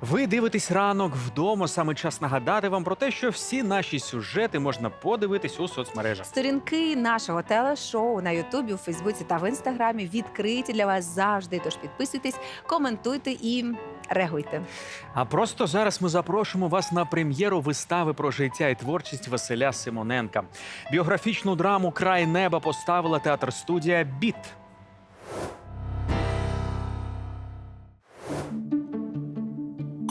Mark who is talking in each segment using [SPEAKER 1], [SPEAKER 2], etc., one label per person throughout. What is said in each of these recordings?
[SPEAKER 1] Ви дивитесь ранок вдома. Саме час нагадати вам про те, що всі наші сюжети можна подивитись у соцмережах.
[SPEAKER 2] Сторінки нашого телешоу на Ютубі, у Фейсбуці та в інстаграмі відкриті для вас завжди. Тож підписуйтесь, коментуйте і реагуйте.
[SPEAKER 1] А просто зараз ми запрошуємо вас на прем'єру вистави про життя і творчість Василя Симоненка. Біографічну драму Край неба поставила театр студія Біт.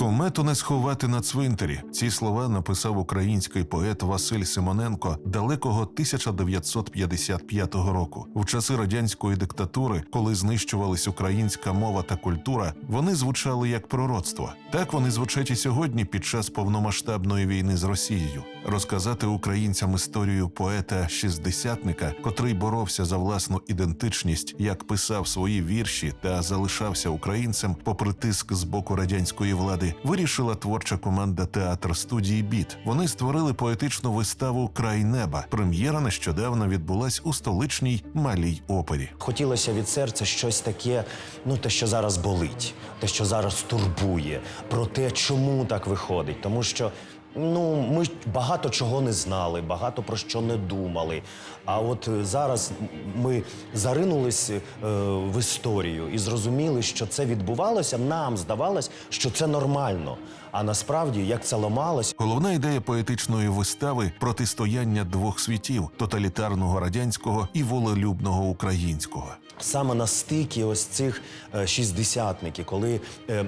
[SPEAKER 3] Комету не сховати на цвинтарі. Ці слова написав український поет Василь Симоненко далекого 1955 року. В часи радянської диктатури, коли знищувались українська мова та культура, вони звучали як пророцтво. Так вони звучать і сьогодні під час повномасштабної війни з Росією. Розказати українцям історію поета шістдесятника, котрий боровся за власну ідентичність, як писав свої вірші та залишався українцем, попри тиск з боку радянської влади, вирішила творча команда театр студії Біт. Вони створили поетичну виставу Край неба. Прем'єра нещодавно відбулась у столичній малій опері.
[SPEAKER 4] Хотілося від серця щось таке, ну те, що зараз болить, те, що зараз турбує, про те, чому так виходить. Тому що ну, ми багато чого не знали, багато про що не думали. А от е, зараз ми заринулись е, в історію і зрозуміли, що це відбувалося. Нам здавалось, що це нормально. А насправді, як це ламалось,
[SPEAKER 3] Головна ідея поетичної вистави протистояння двох світів тоталітарного радянського і волелюбного українського.
[SPEAKER 4] Саме на стикі ось цих е, шістдесятників, коли е, е,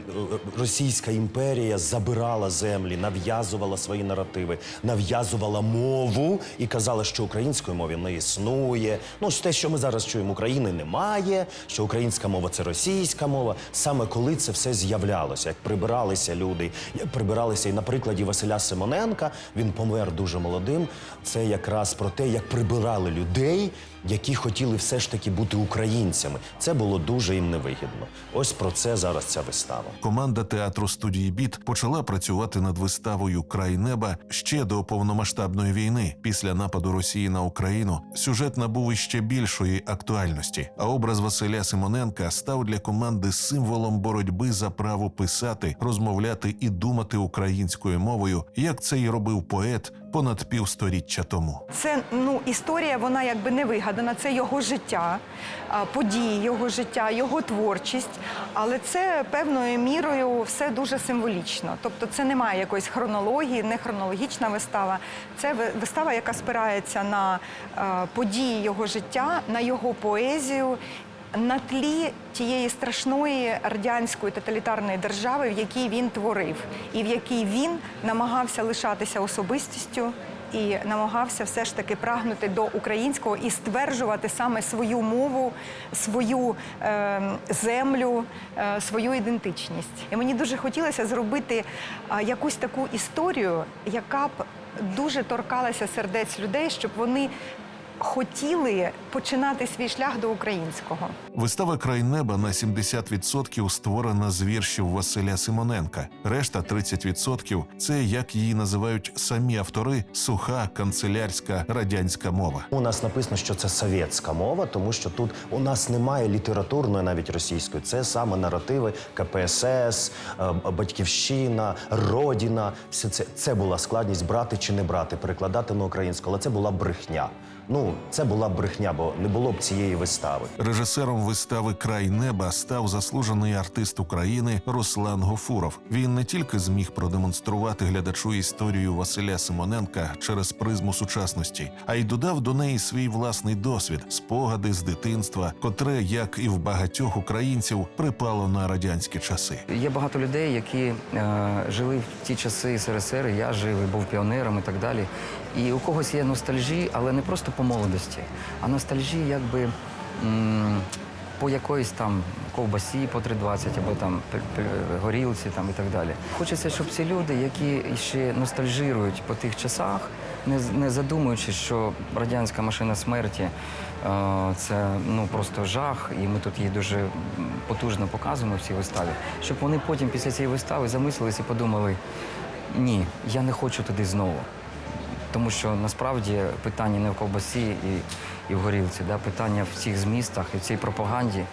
[SPEAKER 4] Російська імперія забирала землі, нав'язувала свої наративи, нав'язувала мову і казала, що української мови не існує. Ну, те, що ми зараз чуємо, України немає, що українська мова це російська мова. Саме коли це все з'являлося, як прибиралися люди, як прибиралися і на прикладі Василя Симоненка, він помер дуже молодим. Це якраз про те, як прибирали людей які хотіли все ж таки бути українцями. Це було дуже їм невигідно. Ось про це зараз ця вистава.
[SPEAKER 3] Команда театру студії Біт почала працювати над виставою Край неба ще до повномасштабної війни. Після нападу Росії на Україну сюжет набув іще більшої актуальності. А образ Василя Симоненка став для команди символом боротьби за право писати, розмовляти і думати українською мовою, як це й робив поет понад півсторіччя тому.
[SPEAKER 5] Це ну історія, вона якби не вигадана. Це його життя, події його життя, його творчість. Але це певною мірою все дуже символічно. Тобто, це немає якоїсь хронології, не хронологічна вистава. Це вистава, яка спирається на події його життя, на його поезію. На тлі тієї страшної радянської тоталітарної держави, в якій він творив, і в якій він намагався лишатися особистістю і намагався все ж таки прагнути до українського і стверджувати саме свою мову, свою е, землю, е, свою ідентичність. І мені дуже хотілося зробити е, якусь таку історію, яка б дуже торкалася сердець людей, щоб вони хотіли починати свій шлях до українського.
[SPEAKER 3] Вистава Край неба на 70% створена з віршів Василя Симоненка. Решта 30% – це як її називають самі автори суха канцелярська радянська мова.
[SPEAKER 4] У нас написано, що це совєтська мова, тому що тут у нас немає літературної, навіть російської. Це саме наративи КПСС, е, Батьківщина, Родіна. Все це, це була складність брати чи не брати, перекладати на українську, але це була брехня. Ну, це була брехня, бо не було б цієї вистави.
[SPEAKER 3] Режисером вистави Край неба став заслужений артист України Руслан Гофуров. Він не тільки зміг продемонструвати глядачу історію Василя Симоненка через призму сучасності, а й додав до неї свій власний досвід, спогади з дитинства, котре, як і в багатьох українців, припало на радянські часи.
[SPEAKER 6] Є багато людей, які е, жили в ті часи СРСР, я жив, і був піонером і так далі. І у когось є ностальжі, але не просто по молодості, а ностальжі якби по якоїсь там ковбасі по 3,20 або там горілці там і так далі. Хочеться, щоб ці люди, які ще ностальжирують по тих часах, не, не задумуючись, що радянська машина смерті е, це ну просто жах, і ми тут її дуже потужно показуємо в цій виставі, щоб вони потім після цієї вистави замислились і подумали: ні, я не хочу туди знову. Тому що насправді питання не в ковбасі і, і в горілці, да? питання в цих змістах і в цій пропаганді,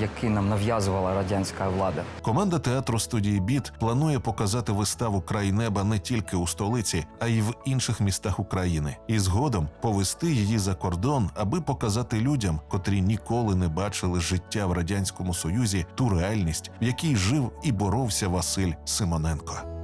[SPEAKER 6] які нам нав'язувала радянська влада.
[SPEAKER 3] Команда театру студії Біт планує показати виставу Край неба не тільки у столиці, а й в інших містах України, і згодом повести її за кордон, аби показати людям, котрі ніколи не бачили життя в радянському союзі, ту реальність, в якій жив і боровся Василь Симоненко.